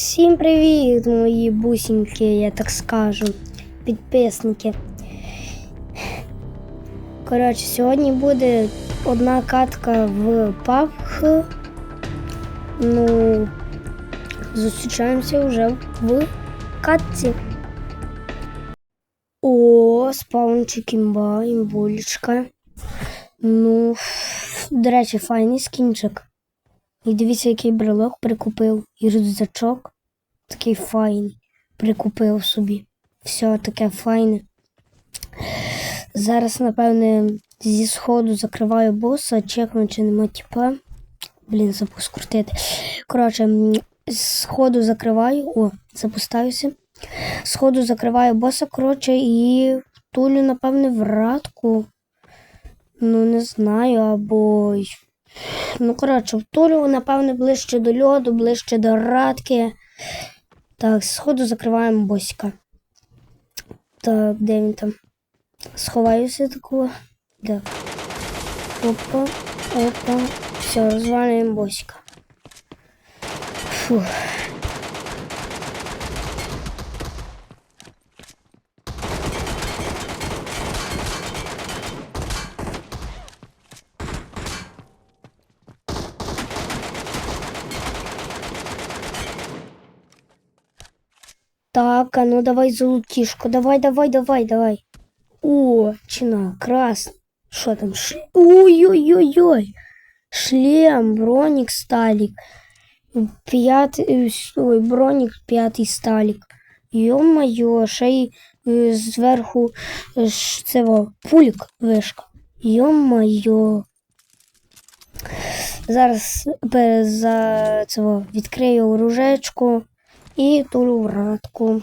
Всім привіт, мої бусіньки, я так скажу, підписники. Коротше, сьогодні буде одна катка в PUBG. Ну, зустрічаємося вже в катці. О, спаунчик імба, імбулечка. Ну, до речі, файний скінчик. І дивіться, який брелок прикупив. І рюкзачок такий файний. Прикупив собі. Все таке файне. Зараз, напевне, зі сходу закриваю боса, чекну, чи нема тіпа. Блін, забув скрутити. Коротше, з сходу закриваю. О, запускаюся. Сходу закриваю боса, коротше, і тулю, напевне, в радку. Ну, не знаю, або. Ну, коротше, втулю, напевно, ближче до льоду, ближче до радки. Так, сходу закриваємо босика. Так, де він там? Сховаюся такого. Так. Опа, опа. Все, розвалюємо босика. Фух. Так, а ну давай золотишко. Давай, давай, давай, давай. О, чина, красный. Что там? Ш... Ой-ой-ой-ой. Шлем, броник, сталик. П'ятий, е, ой, бронік, п'ятий сталік. Йо-моє, ще й е, зверху е, ж цього пульк вишка. Йо-моє. Зараз за цього відкрию оружечку і тулю в радку.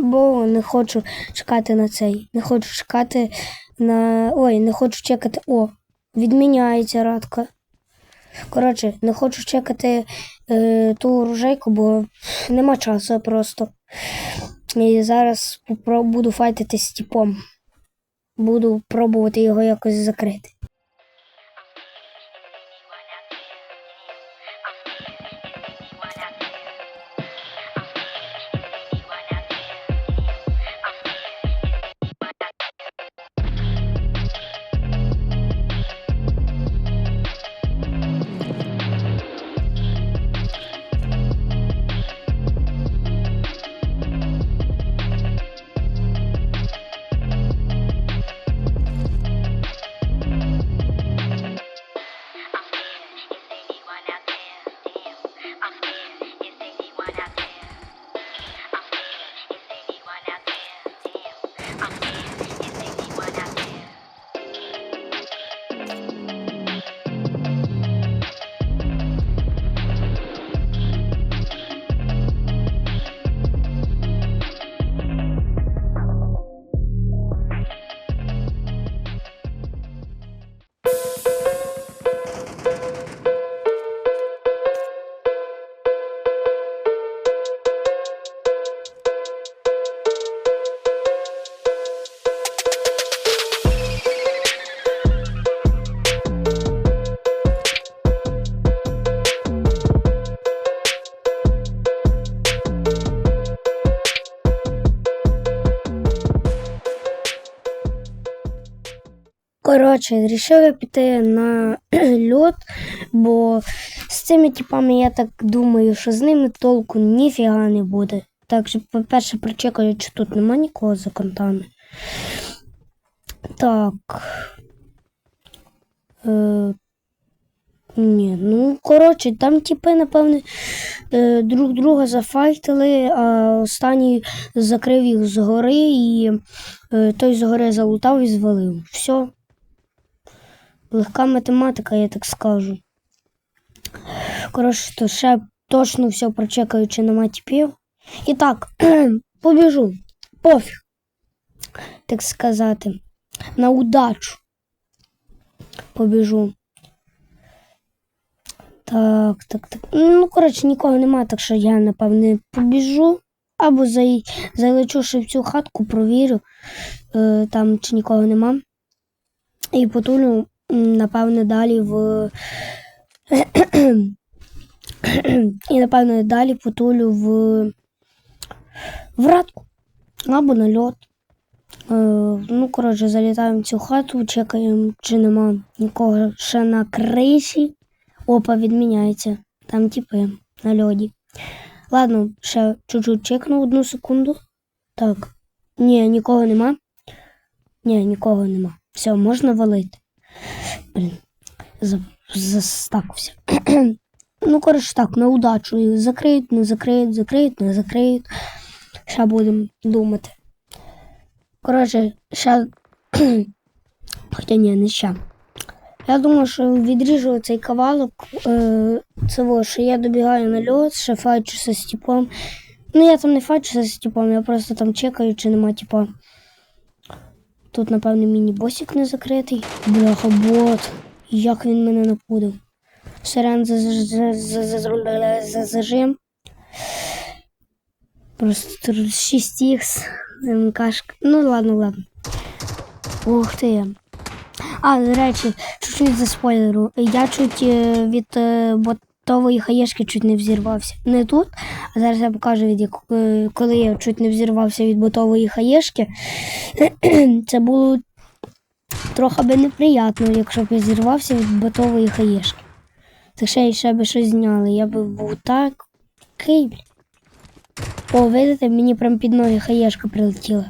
Бо не хочу чекати на цей. Не хочу чекати на. Ой, не хочу чекати. О, відміняється радка. Коротше, не хочу чекати е, ту оружейку, бо нема часу просто. І зараз буду файтити з типом. Буду пробувати його якось закрити. Коротше, вирішив я піти на льот, бо з цими типами я так думаю, що з ними толку ніфіга не буде. Так що, по-перше, прочекаю, чи тут нема нікого за контами. Так. Е, ні, ну, коротше, там типи, напевне, е, друг друга зафайтили, а останній закрив їх згори, і е, той згори залутав і звалив. Все. Легка математика, я так скажу. Коротше, то ще точно все прочекаю, чи нема типів. І так, побіжу. Пофіг. Так сказати. На удачу. Побіжу. Так, так, так. Ну, коротше, нікого немає, так що я, напевне, побіжу. Або зай... залечу ще в цю хатку, провірю, е, там чи нікого нема. І потулю, напевне, далі в І, напевно, далі потулю в, в ратку або на льот. Е, ну, коротше, залітаємо в цю хату, чекаємо, чи нема нікого ще на криші. Опа, відміняється. Там типи на льоді. Ладно, ще чуть-чуть чекну одну секунду. Так. Ні, нікого нема. Ні, нікого нема. Все, можна валити. Блін, за- застакався. ну, коротше, так, на удачу. Закриють, не закриють, закриють, не закриють. Ще будемо думати. Коротше, ще. Хоча ні, не ще. Я думаю, що відріжу цей кавалок. Е, во, що я добігаю на льот, ще файчуся з типом. Ну, я там не файчуся з типом, я просто там чекаю, чи нема типа. Тут, напевно, міні-босик не закритий. Бляха, бот. Як він мене напудив. Сирен за- за- за- за- за- за зажим. Просто 6х. МКшка. Ну, ладно, ладно. Ух ти. А, до речі, чуть-чуть за спойлеру. Я чуть е, від е, ботової хаєшки чуть не взірвався. Не тут, а зараз я покажу, від як, е, коли я чуть не взірвався від ботової хаєшки. Це було трохи би неприємно, якщо б я зірвався від ботової хаєшки. Це ще ще би щось зняли. Я би був так. Кейбль. О, видите, мені прям під ноги хаєшка прилетіла.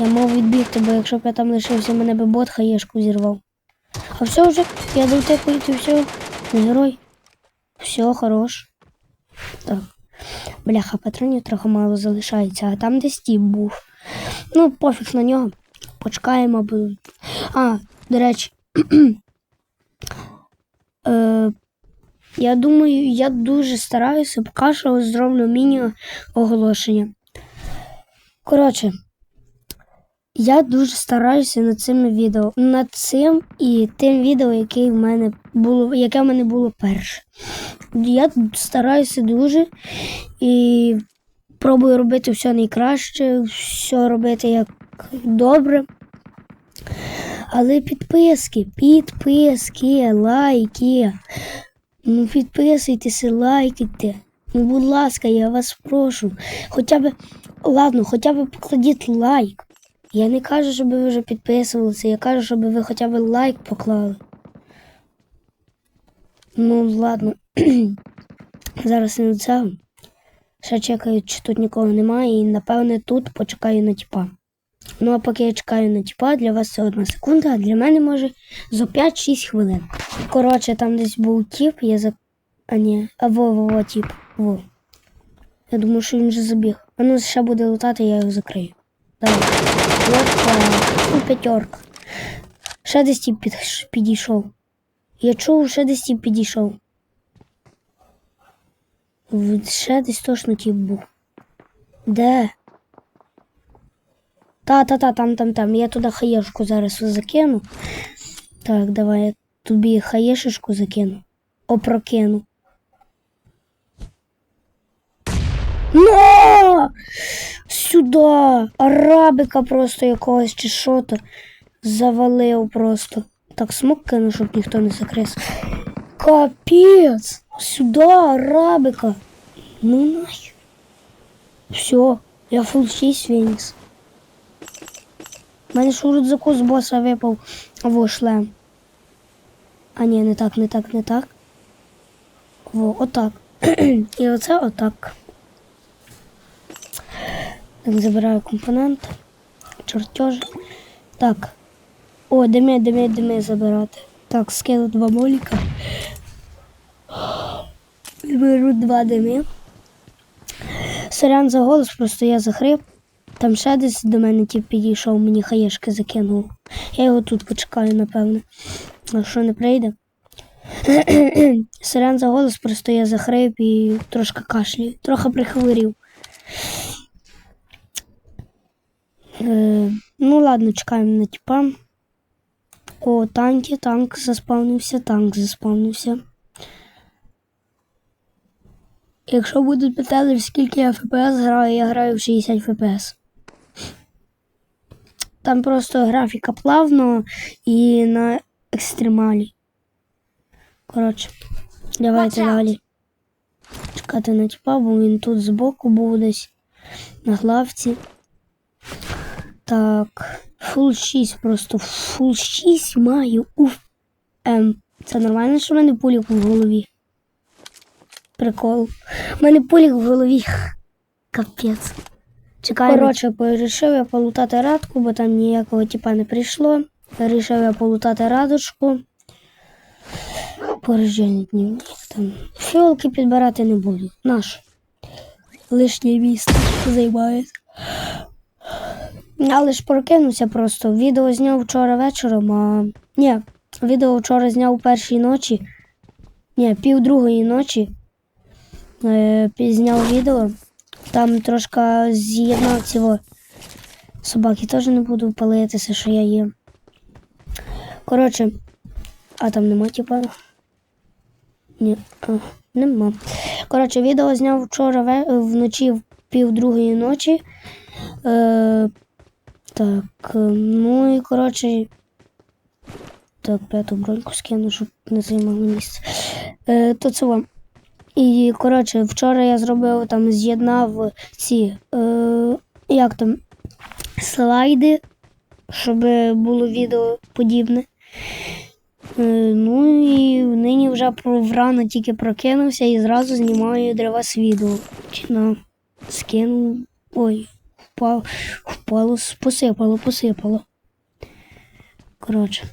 Я мав відбігти, бо якщо б я там лишився, мене би бот хаєшку зірвав. А все вже, я до і все. Не герой. Все, хорош. Так. Бляха, патронів трохи мало залишається, а там десь тіп був. Ну, пофіг на нього. Почекаємо, бо. А, до речі. е, я думаю, я дуже стараюся, поки що зроблю міні-оголошення. Коротше, я дуже стараюся над цими відео. Над цим і тим відео, яке в мене було, яке в мене було перше. Я стараюся дуже і пробую робити все найкраще, все робити як добре. Але підписки, підписки, лайки. Ну, підписуйтеся, лайкайте. Ну, будь ласка, я вас прошу. Хоча б, ладно, хоча б покладіть лайк. Я не кажу, щоб ви вже підписувалися, я кажу, щоб ви хоча б лайк поклали. Ну, ладно. Зараз не це. Ще чекаю, чи тут нікого немає, і напевне тут почекаю на тіпа. Ну, а поки я чекаю на тіпа, для вас це одна секунда, а для мене може за 5-6 хвилин. Коротше, там десь був тіп, я за. А ні, а во, во, во, тіп. Во. Я думаю, що він вже забіг. А ну ще буде лутати, я його закрию. Давай. Опа. Ну, п'ятерка. Ще десь тіп під, підійшов. Я чув, ще десь тіп підійшов. В- Ще десь точно тіп був. Де? Та-та-та, там, там, там. Я туди хаєшку зараз закину. Так, давай я тобі хаєшечку закину. Опрокину. Но! Сюда! Арабика просто якогось чи що то завалив просто. Так, смок кину, щоб ніхто не закрис. Капець! Сюда, арабика! Ну нахер. Все, я фул 6 Фенікс. У мене ж у рюкзаку з боса випав во шлем. А ні, не так, не так, не так. Во, отак. І оце отак. Так, забираю компонент. Чертежі. Так. О, дими, дими, дими забирати. Так, скину два моліка. Беру два дими. Сорян за голос, просто я захрип. Там ще десь до мене тіп підійшов, мені хаєшки закинув. Я його тут почекаю, напевно. А що не прийде? Сорян за голос, просто я захрип і трошки кашлюю. Трохи прихворів. Е, ну ладно, чекаємо на тіпа. О, танки, танк заспавнився, танк заспавнився. Якщо будуть питати, скільки я ФПС граю, я граю в 60 ФПС. Там просто графіка плавно і на екстремалі. Коротше, давайте далі. чекати на тіпа, бо він тут збоку був десь на главці. Так, фул 6 просто фул 6 маю. Уф. Ем, це нормально, що в мене пулік в голові. Прикол. У мене пулік в голові. Капець. Чекай. Коротше, вирішив я полутати радку, бо там ніякого тіпа не прийшло. Вирішив я полутати радочку. Порождені днівник там. Фіолки підбирати не буду. Наш. Лишнє місце займає. Але ж прокинувся просто. Відео зняв вчора вечором, а. Ні, відео вчора зняв першій ночі. Ні, пів другої ночі. Е, зняв відео. Там трошки з'єднав цього. Собаки теж не буду палитися, що я їм. Коротше, а там нема типа. Ні, а, нема. Коротше, відео зняв вчора вночі в пів другої ночі. Е, так, е, ну і коротше. Так, п'яту броньку скину, щоб не займало місце. Е, то це вам. І коротше, вчора я зробив там, з'єднав ці, е, як там, слайди, щоб було відео подібне. Е, ну і нині вже врано тільки прокинувся і зразу знімаю для вас відео. Чи на скинув. Ой, впав, впало, посипало, посипало. Коротше.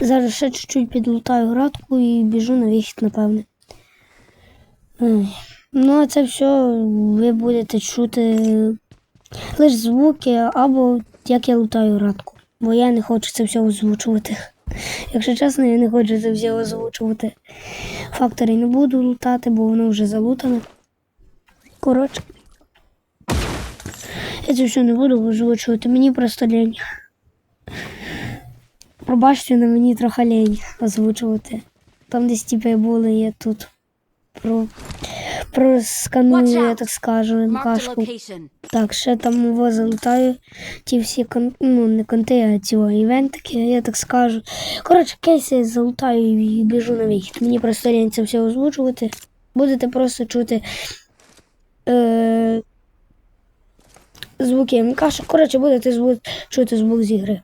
Зараз ще чуть-чуть підлутаю градку і біжу на вихід, напевне. Ну, а це все ви будете чути лише звуки або як я лутаю градку. Бо я не хочу це все озвучувати. Якщо чесно, я не хочу це все озвучувати. Фактори не буду лутати, бо воно вже залутане. Коротше. Я це все не буду озвучувати, мені просто лень. Пробачте, на мені трохи лень озвучувати. Там десь типи були, я тут про, просканую, я так скажу, a Так, ще там його залутаю. Ті всі кон... ну, не конти, а ці івентики, я так скажу. Коротше, кейси я залутаю і біжу на вихід. Мені просто лень це все озвучувати. Будете просто чути е... звуки МКшок. Коротше, будете зву... чути звук з ігри.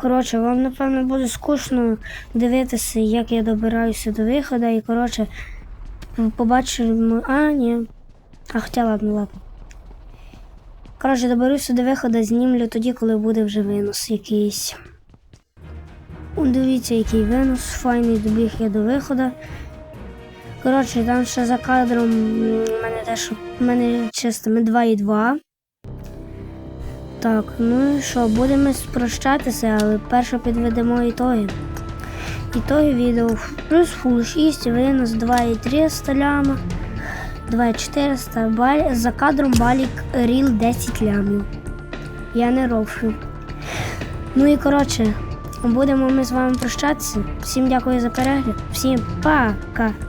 Коротше, вам, напевно, буде скучно дивитися, як я добираюся до виходу, і коротше, побачимо. А, ні. А хоча ладно, ладно. Коротше, доберуся до виходу, знімлю тоді, коли буде вже винос якийсь. Дивіться, який винос, файний добіг я до виходу. Коротше, там ще за кадром в мене теж в мене чисто ми 2 і 2. Так, ну і що, будемо спрощатися, але перше підведемо ітоги. Ітоги відео плюс фул 6, винос 2,300 ляма, 2,400, баль... за кадром балік ріл 10 лямів. Я не роблю. Ну і коротше, будемо ми з вами прощатися. Всім дякую за перегляд, всім пока!